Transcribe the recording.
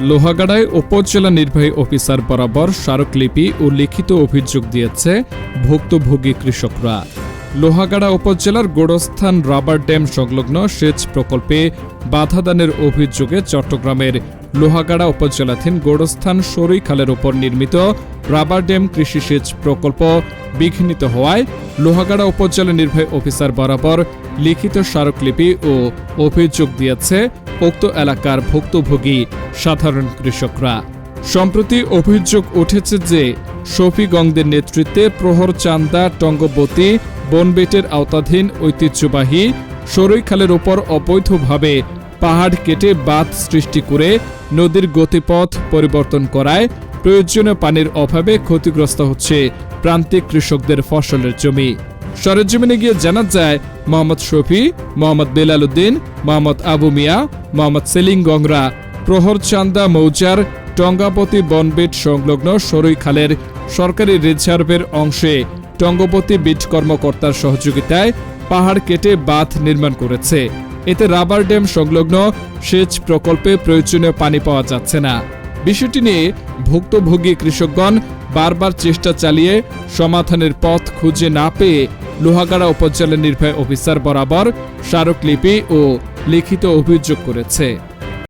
লোহাগাড়ায় উপজেলা নির্বাহী অফিসার বরাবর স্মারকলিপি ও লিখিত অভিযোগ দিয়েছে ভুক্তভোগী কৃষকরা। লোহাগাড়া উপজেলার গোড়স্থান রাবার ড্যাম সংলগ্ন সেচ প্রকল্পে বাধাদানের অভিযোগে চট্টগ্রামের লোহাগাড়া উপজেলাধীন গোড়স্থান সরই খালের ওপর নির্মিত রাবার ড্যাম কৃষি সেচ প্রকল্প বিঘ্নিত হওয়ায় লোহাগাড়া উপজেলা নির্বাহী অফিসার বরাবর লিখিত স্মারকলিপি ও অভিযোগ দিয়েছে উক্ত এলাকার ভুক্তভোগী সাধারণ কৃষকরা। সম্প্রতি অভিযোগ উঠেছে যে শফিগঙ্গদের নেতৃত্বে প্রহর চান্দা, টঙ্গবতী, বনবেটের আওতাধীন ঐতিহ্যবাহী সরৈখালের ওপর অবৈধভাবে পাহাড় কেটে বাঁধ সৃষ্টি করে নদীর গতিপথ পরিবর্তন করায় প্রয়োজনীয় পানির অভাবে ক্ষতিগ্রস্ত হচ্ছে প্রান্তিক কৃষকদের ফসলের জমি। সরেজমিনে গিয়ে জানা যায়, মোহাম্মদ শফি, মোহাম্মদ বেলাল উদ্দিন মোহাম্মদ আবু মিয়া, মোহাম্মদ সেলিং গংরা, প্রহর চান্দা মৌজার টঙ্গাপতি বনবিট সংলগ্ন সরই খালের সরকারি রিজার্ভের অংশে টঙ্গপতি বিট কর্মকর্তার সহযোগিতায় পাহাড় কেটে বাঁধ নির্মাণ করেছে। এতে রাবার ড্যাম সংলগ্ন সেচ প্রকল্পে প্রয়োজনীয় পানি পাওয়া যাচ্ছে না। বিষয়টি নিয়ে ভুক্তভোগী কৃষকগণ বারবার চেষ্টা চালিয়ে সমাধানের পথ খুঁজে না পেয়ে লোহাগাড়া উপজেলা নির্বাহী অফিসার বরাবর স্মারকলিপি ও লিখিত অভিযোগ করেছে।